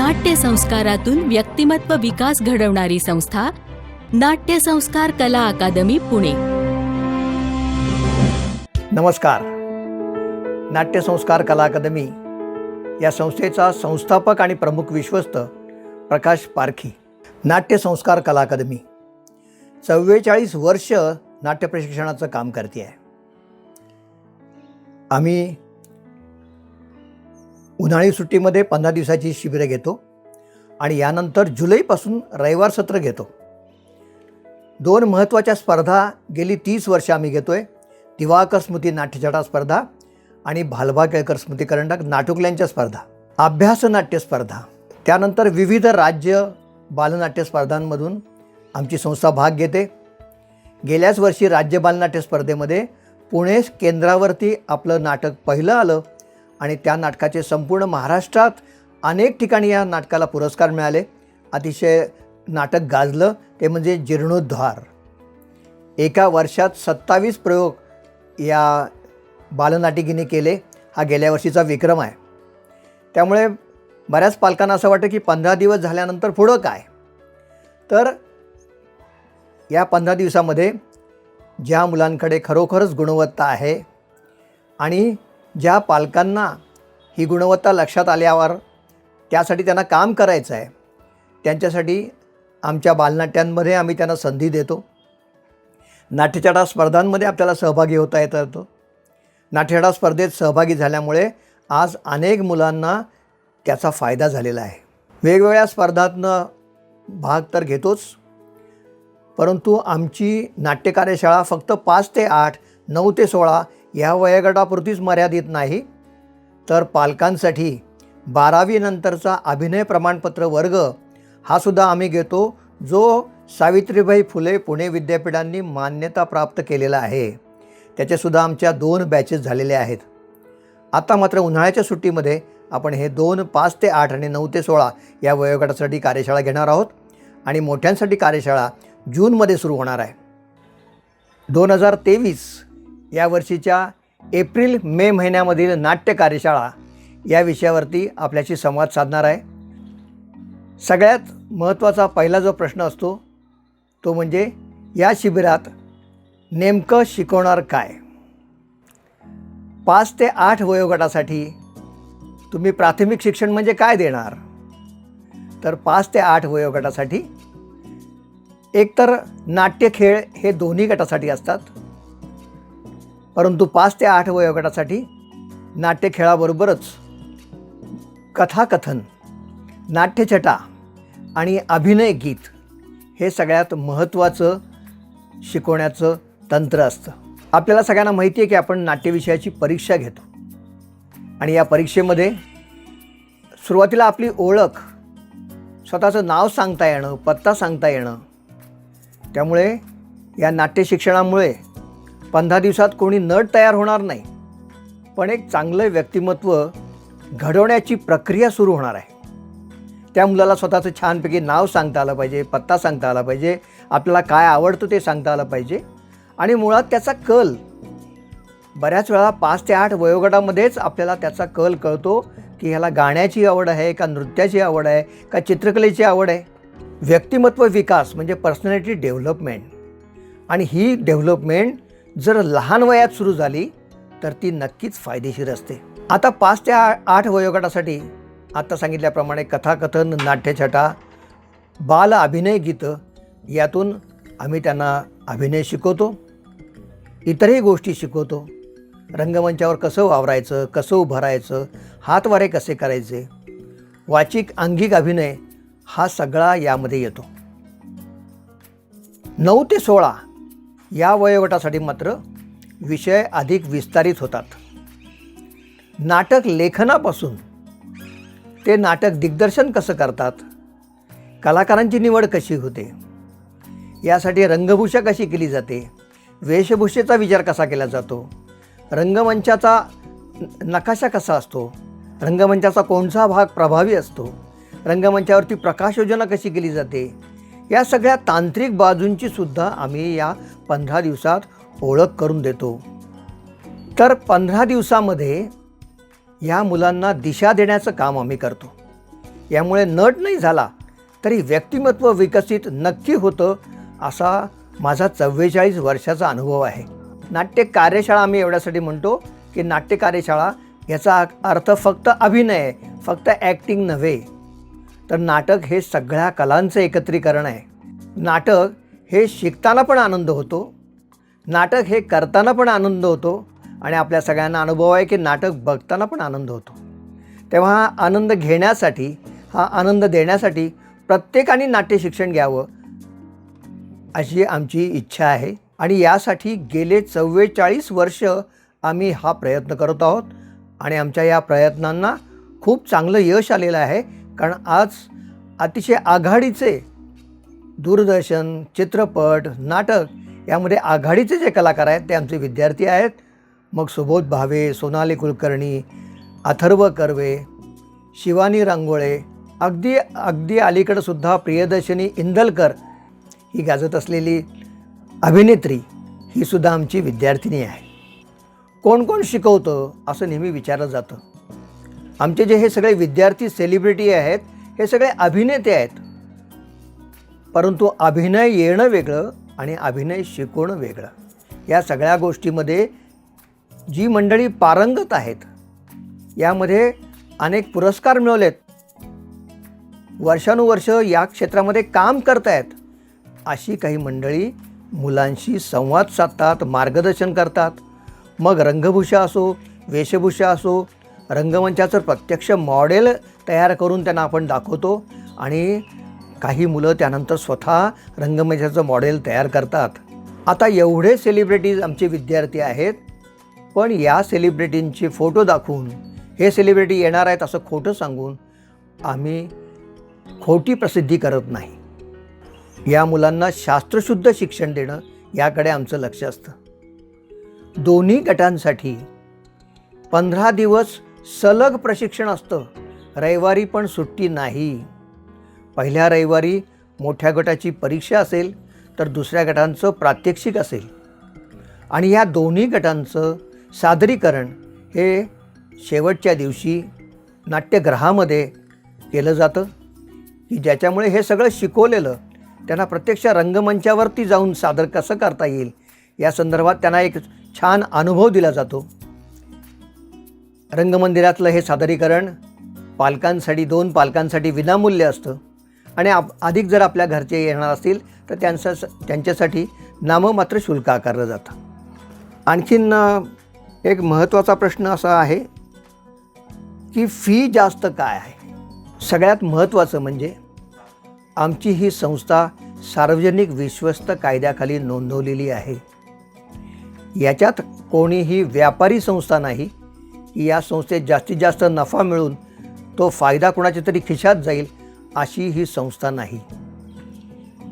नाट्य संस्कारातून व्यक्तिमत्व विकास घडवणारी संस्था नाट्य संस्कार कला अकादमी पुणे. नमस्कार. नाट्यसंस्कार कला अकादमी या संस्थेचा संस्थापक आणि प्रमुख विश्वस्त प्रकाश पारखी नाट्यसंस्कार कला अकादमी. चव्वेचाळीस वर्ष नाट्य प्रशिक्षणाचं काम करते आहे आम्ही उन्हाळी सुट्टीमध्ये पंधरा दिवसाची शिबिरं घेतो आणि यानंतर जुलैपासून रविवार सत्र घेतो. दोन महत्त्वाच्या स्पर्धा गेली तीस वर्ष आम्ही घेतो आहे दिवाकर स्मृती नाट्यछटा स्पर्धा आणि भालबा केळकर स्मृती करंडक नाटुकल्यांच्या स्पर्धा. अभ्यास नाट्य स्पर्धा. त्यानंतर विविध राज्य बालनाट्य स्पर्धांमधून आमची संस्था भाग घेते. गेल्याच वर्षी राज्य बालनाट्य स्पर्धेमध्ये पुणे केंद्रावरती आपलं नाटक पहिलं आलं. आणि त्या नाटकाचे संपूर्ण महाराष्ट्रात अनेक ठिकाणी या नाटकाला पुरस्कार मिळाले. अतिशय नाटक गाजलं ते म्हणजे जीर्णोद्धार. एका वर्षात सत्तावीस प्रयोग या बालनाटिकेने केले. हा गेल्या वर्षीचा विक्रम आहे. त्यामुळे बऱ्याच पालकांना असं वाटतं की पंधरा दिवस झाल्यानंतर पुढं काय? तर या पंधरा दिवसामध्ये ज्या मुलांकडे खरोखरच गुणवत्ता आहे आणि ज्या पालकांना ही गुणवत्ता लक्षात आल्यावर त्यासाठी त्यांना काम करायचं आहे त्यांच्यासाठी आमच्या बालनाट्यांमध्ये आम्ही त्यांना संधी देतो. नाट्यछटा स्पर्धांमध्ये आपल्याला सहभागी होता येत येतो नाट्यछटा स्पर्धेत सहभागी झाल्यामुळे आज अनेक मुलांना त्याचा फायदा झालेला आहे. वेगवेगळ्या स्पर्धातनं भाग तर घेतोच परंतु आमची नाट्य कार्यशाळा फक्त पाच ते आठ नऊ ते सोळा या वयोगटापुरतीच मर्यादित नाही. तर पालकांसाठी बारावीनंतरचा अभिनय प्रमाणपत्र वर्ग हा सुद्धा आम्ही घेतो जो सावित्रीबाई फुले पुणे विद्यापीठांनी मान्यता प्राप्त केलेला आहे. त्याचेसुद्धा आमच्या दोन बॅचेस झालेले आहेत. आता मात्र उन्हाळ्याच्या सुट्टीमध्ये आपण हे दोन पाच ते आठ आणि नऊ ते सोळा या वयोगटासाठी कार्यशाळा घेणार आहोत आणि मोठ्यांसाठी कार्यशाळा जूनमध्ये सुरू होणार आहे. दोन हजार तेवीस या वर्षीच्या एप्रिल मे महिन्यामधील नाट्य कार्यशाळा या विषयावरती आपल्याशी संवाद साधणार आहे. सगळ्यात महत्त्वाचा पहिला जो प्रश्न असतो तो म्हणजे या शिबिरात नेमकं शिकवणार काय? पाच ते आठ वयोगटासाठी तुम्ही प्राथमिक शिक्षण म्हणजे काय देणार? तर पाच ते आठ वयोगटासाठी एकतर नाट्य खेळ हे दोन्ही गटासाठी असतात. परंतु पाच ते आठ वयोगटासाठी नाट्य खेळाबरोबरच कथाकथन नाट्यछटा आणि अभिनय गीत हे सगळ्यात महत्त्वाचं शिकवण्याचं तंत्र असतं. आपल्याला सगळ्यांना माहिती आहे की आपण नाट्यविषयाची परीक्षा घेतो. आणि या परीक्षेमध्ये सुरुवातीला आपली ओळख स्वतःचं नाव सांगता येणं पत्ता सांगता येणं त्यामुळे या नाट्य शिक्षणामुळे पंधरा दिवसात कोणी नट तयार होणार नाही. पण एक चांगलं व्यक्तिमत्व घडवण्याची प्रक्रिया सुरू होणार आहे. त्या मुलाला स्वतःचं छानपैकी नाव सांगता आलं पाहिजे पत्ता सांगता आला पाहिजे आपल्याला काय आवडतं ते सांगता आलं पाहिजे. आणि मुळात त्याचा कल बऱ्याच वेळा पाच ते आठ वयोगटामध्येच आपल्याला त्याचा कल कळतो की ह्याला गाण्याची आवड आहे का नृत्याची आवड आहे का चित्रकलेची आवड आहे. व्यक्तिमत्व विकास म्हणजे पर्सनॅलिटी डेव्हलपमेंट. आणि ही डेव्हलपमेंट जर लहान वयात सुरू झाली तर ती नक्कीच फायदेशीर असते. आता पाच ते आठ वयोगटासाठी आत्ता सांगितल्याप्रमाणे कथाकथन नाट्यछटा बाल अभिनय गीतं यातून आम्ही त्यांना अभिनय शिकवतो इतरही गोष्टी शिकवतो. रंगमंचावर कसं वावरायचं कसं उभं राहायचं हातवारे कसे करायचे वाचिक अंगिक अभिनय हा सगळा यामध्ये येतो. नऊ ते सोळा या वयोगटासाठी मात्र विषय अधिक विस्तारित होतात. नाटक लेखनापासून ते नाटक दिग्दर्शन कसं करतात? कलाकारांची निवड कशी होते? यासाठी रंगभूषा कशी केली जाते? वेशभूषेचा विचार कसा केला जातो? रंगमंचाचा नकाशा कसा असतो? रंगमंचाचा कोणता भाग प्रभावी असतो? रंगमंचावरती प्रकाशयोजना कशी केली जाते? या सगळ्या तांत्रिक बाजूंची सुद्धा आम्ही या पंधरा दिवसात ओळख करून देतो. तर पंधरा दिवसामध्ये या मुलांना दिशा देण्याचं काम आम्ही करतो. यामुळे नट नाही झाला तरी व्यक्तिमत्व विकसित नक्की होतं असा माझा चव्वेचाळीस वर्षाचा अनुभव आहे. नाट्य कार्यशाळा आम्ही एवढ्यासाठी म्हणतो की नाट्य कार्यशाळा याचा अर्थ फक्त अभिनय फक्त ॲक्टिंग नव्हे. तर नाटक हे सगळ्या कलांचं एकत्रीकरण आहे. नाटक हे शिकताना पण आनंद होतो. नाटक हे करताना पण आनंद होतो आणि आपल्या सगळ्यांना अनुभव आहे की नाटक बघताना पण आनंद होतो. तेव्हा हा आनंद घेण्यासाठी हा आनंद देण्यासाठी प्रत्येकाने नाट्य शिक्षण घ्यावं अशी आमची इच्छा आहे आणि यासाठी गेले चव्वेचाळीस वर्ष आम्ही हा प्रयत्न करत आहोत आणि आमच्या या प्रयत्नांना खूप चांगलं यश आलेलं आहे. कारण आज अतिशय आघाडीचे दूरदर्शन चित्रपट नाटक यामध्ये आघाडीचे जे कलाकार आहेत ते आमचे विद्यार्थी आहेत. मग सुबोध भावे सोनाली कुलकर्णी अथर्व कर्वे शिवानी रांगोळे अगदी अगदी अलीकडंसुद्धा प्रियदर्शनी इंदलकर ही गाजत असलेली अभिनेत्री ही सुद्धा आमची विद्यार्थिनी आहे. कोण कोण शिकवतं असं नेहमी विचारलं जातं. आमचे जे हे सगळे विद्यार्थी सेलिब्रिटी आहेत हे सगळे अभिनेते आहेत. परंतु अभिनय येणं वेगळं आणि अभिनय शिकवणं वेगळं. या सगळ्या गोष्टीमध्ये जी मंडळी पारंगत आहेत यामध्ये अनेक पुरस्कार मिळवलेत. वर्षानुवर्ष या क्षेत्रामध्ये काम करतायत. अशी काही मंडळी मुलांशी संवाद साधतात मार्गदर्शन करतात. मग रंगभूषा असो वेशभूषा असो रंगमंचाचं प्रत्यक्ष मॉडेल तयार करून त्यांना आपण दाखवतो. आणि काही मुलं त्यानंतर स्वतः रंगमंचाचं मॉडेल तयार करतात. आता एवढे सेलिब्रिटीज आमचे विद्यार्थी आहेत. पण या सेलिब्रिटींचे फोटो दाखवून हे सेलिब्रिटी येणार आहेत असं खोटं सांगून आम्ही खोटी प्रसिद्धी करत नाही. या मुलांना शास्त्रशुद्ध शिक्षण देणं याकडे आमचं लक्ष असतं. दोन्ही गटांसाठी पंधरा दिवस सलग प्रशिक्षण असतं. रविवारी पण सुट्टी नाही. पहिल्या रविवारी मोठ्या गटाची परीक्षा असेल तर दुसऱ्या गटांचं प्रात्यक्षिक असेल. आणि या दोन्ही गटांचं सादरीकरण हे शेवटच्या दिवशी नाट्यगृहामध्ये केलं जातं. की ज्याच्यामुळे हे सगळं शिकवलेलं त्यांना प्रत्यक्ष रंगमंचावरती जाऊन सादर कसं करता येईल या संदर्भात त्यांना एक छान अनुभव दिला जातो. रंगमंदिरातलं हे सादरीकरण पालकांसाठी दोन पालकांसाठी विनामूल्य असतं. आणि आप अधिक जर आपल्या घरचे येणार असतील तर त्यांचं त्यांच्यासाठी नाममात्र शुल्क आकारलं जातं. आणखीन एक महत्त्वाचा प्रश्न असा आहे की फी जास्त काय आहे? सगळ्यात महत्त्वाचं म्हणजे आमची ही संस्था सार्वजनिक विश्वस्त कायद्याखाली नोंदवलेली आहे. याच्यात कोणीही व्यापारी संस्था नाही की या संस्थेत जास्तीत जास्त नफा मिळून तो फायदा कुणाच्या तरी खिशात जाईल अशी ही संस्था नाही.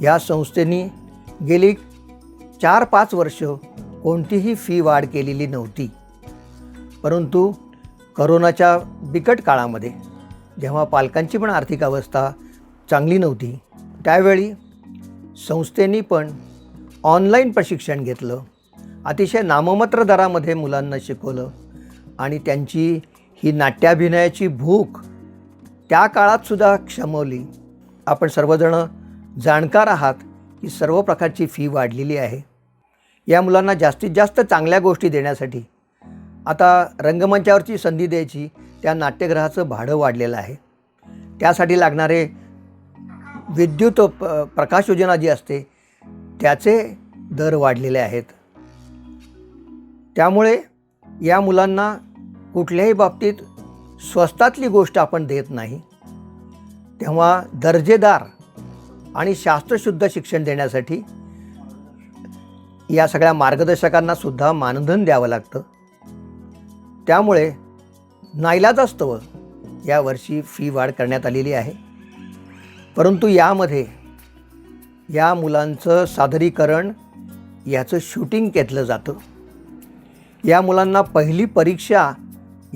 या संस्थेने गेली चार पाच वर्ष कोणतीही फी वाढ केलेली नव्हती. परंतु करोनाच्या बिकट काळामध्ये जेव्हा पालकांची पण आर्थिक अवस्था चांगली नव्हती त्यावेळी संस्थेनी पण ऑनलाईन प्रशिक्षण घेतलं. अतिशय नाममात्र दरामध्ये मुलांना शिकवलं. आणि त्यांची ही नाट्याभिनयाची भूक त्या काळातसुद्धा क्षमवली. आपण सर्वजणं जाणकार आहात की सर्व प्रकारची फी वाढलेली आहे. या मुलांना जास्तीत जास्त चांगल्या गोष्टी देण्यासाठी आता रंगमंचावरची संधी द्यायची त्या नाट्यगृहाचं भाडं वाढलेलं आहे. त्यासाठी लागणारे विद्युत प प्रकाश योजना जी असते त्याचे दर वाढलेले आहेत. त्यामुळे या मुलांना कुठल्याही बाबतीत स्वस्तातली गोष्ट आपण देत नाही. तेव्हा दर्जेदार आणि शास्त्रशुद्ध शिक्षण देण्यासाठी या सगळ्या मार्गदर्शकांना सुद्धा मानधन द्यावं लागतं. त्यामुळे नाईलाजास्तव यावर्षी फी वाढ करण्यात आलेली आहे. परंतु यामध्ये या मुलांचं सादरीकरण याचं शूटिंग घेतलं जातं. या मुलांना पहिली परीक्षा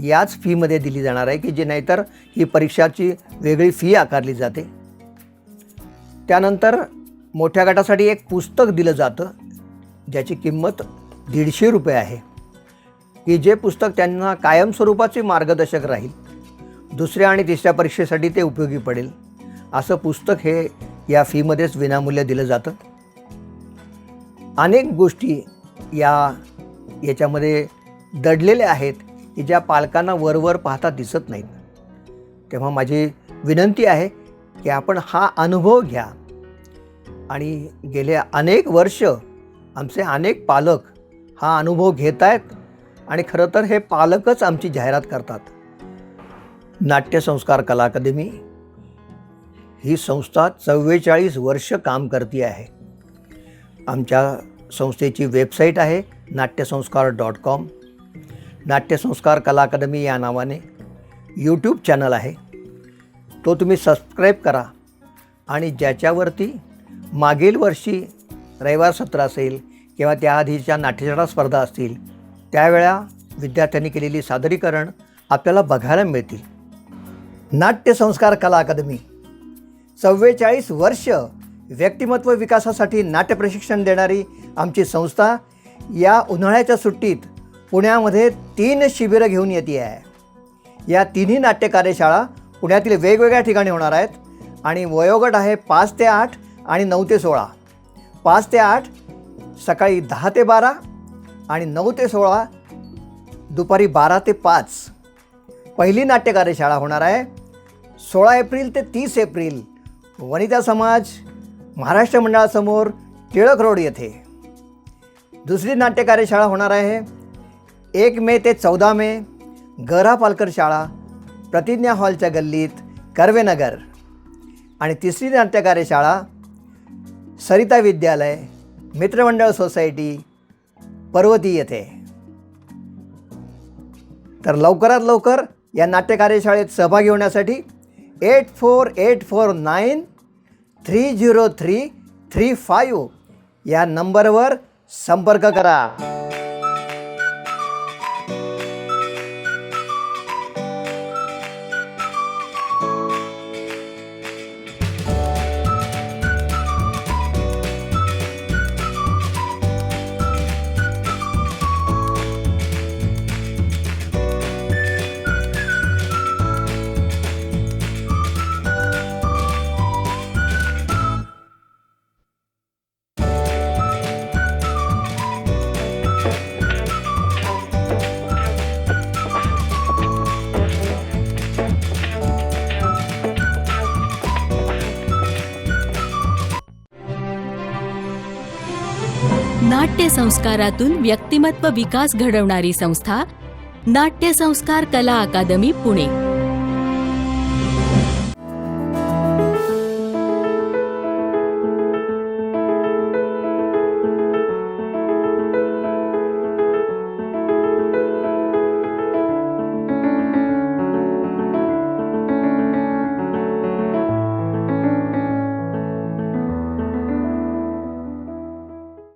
याच फीमध्ये दिली जाणार आहे की जे नाहीतर ही परीक्षाची वेगळी फी आकारली जाते. त्यानंतर मोठ्या गटासाठी एक पुस्तक दिलं जातं ज्याची किंमत दीडशे रुपये आहे. की जे पुस्तक त्यांना कायमस्वरूपाचे मार्गदर्शक राहील दुसऱ्या आणि तिसऱ्या परीक्षेसाठी ते उपयोगी पडेल असं पुस्तक हे या फीमध्येच विनामूल्य दिलं जातं. अनेक गोष्टी या याच्यामध्ये दडलेल्या आहेत. की ज्या पालकांना वरवर पाहता दिसत नाहीत. तेव्हा माझी विनंती आहे की आपण हा अनुभव घ्या. आणि गेले अनेक वर्ष आमचे अनेक पालक हा अनुभव घेत आहेत आणि खरं तर हे पालकच आमची जाहिरात करतात. नाट्यसंस्कार कला अकादमी ही संस्था चव्वेचाळीस वर्ष काम करते आहे. आमच्या संस्थेची वेबसाईट आहे नाट्यसंस्कार डॉट कॉम. नाट्यसंस्कार कला अकादमी या नावाने यूट्यूब चॅनल आहे. तो तुम्ही सबस्क्राईब करा आणि ज्याच्यावरती मागील वर्षी रविवार सत्र असेल किंवा त्याआधीच्या नाट्यशाळा स्पर्धा असतील त्यावेळा विद्यार्थ्यांनी केलेली सादरीकरण आपल्याला बघायला मिळतील. नाट्यसंस्कार कला अकादमी चव्वेचाळीस वर्ष व्यक्तिमत्व विकासासाठी नाट्य प्रशिक्षण देणारी आमची संस्था या उन्हाळ्याच्या सुट्टीत पुण्यामध्ये तीन शिबिरं घेऊन येते आहे. या तिन्ही नाट्य कार्यशाळा पुण्यातील वेगवेगळ्या ठिकाणी होणार आहेत आणि वयोगट आहे पाच ते आठ आणि नऊ ते सोळा. पाच ते आठ सकाळी दहा ते बारा आणि नऊ ते सोळा दुपारी बारा ते पाच. पहिली नाट्य कार्यशाळा होणार आहे सोळा एप्रिल ते तीस एप्रिल वनिता समाज महाराष्ट्र मंडळासमोर टिळक रोड येथे. दुसरी नाट्य कार्यशाळा होणार आहे एक मे ते चौदा मे गरा पालकर शाळा प्रतिज्ञा हॉलच्या गल्लीत कर्वेनगर आणि तिसरी नाट्यकार्यशाळा सरिता विद्यालय मित्रमंडळ सोसायटी पर्वती येथे. तर लवकरात लवकर या नाट्य कार्यशाळेत सहभागी होण्यासाठी eight four eight four nine three zero three three five या नंबरवर संपर्क करा. संस्कारातून व्यक्तिमत्व विकास घडवणारी संस्था नाट्य संस्कार कला अकादमी पुणे.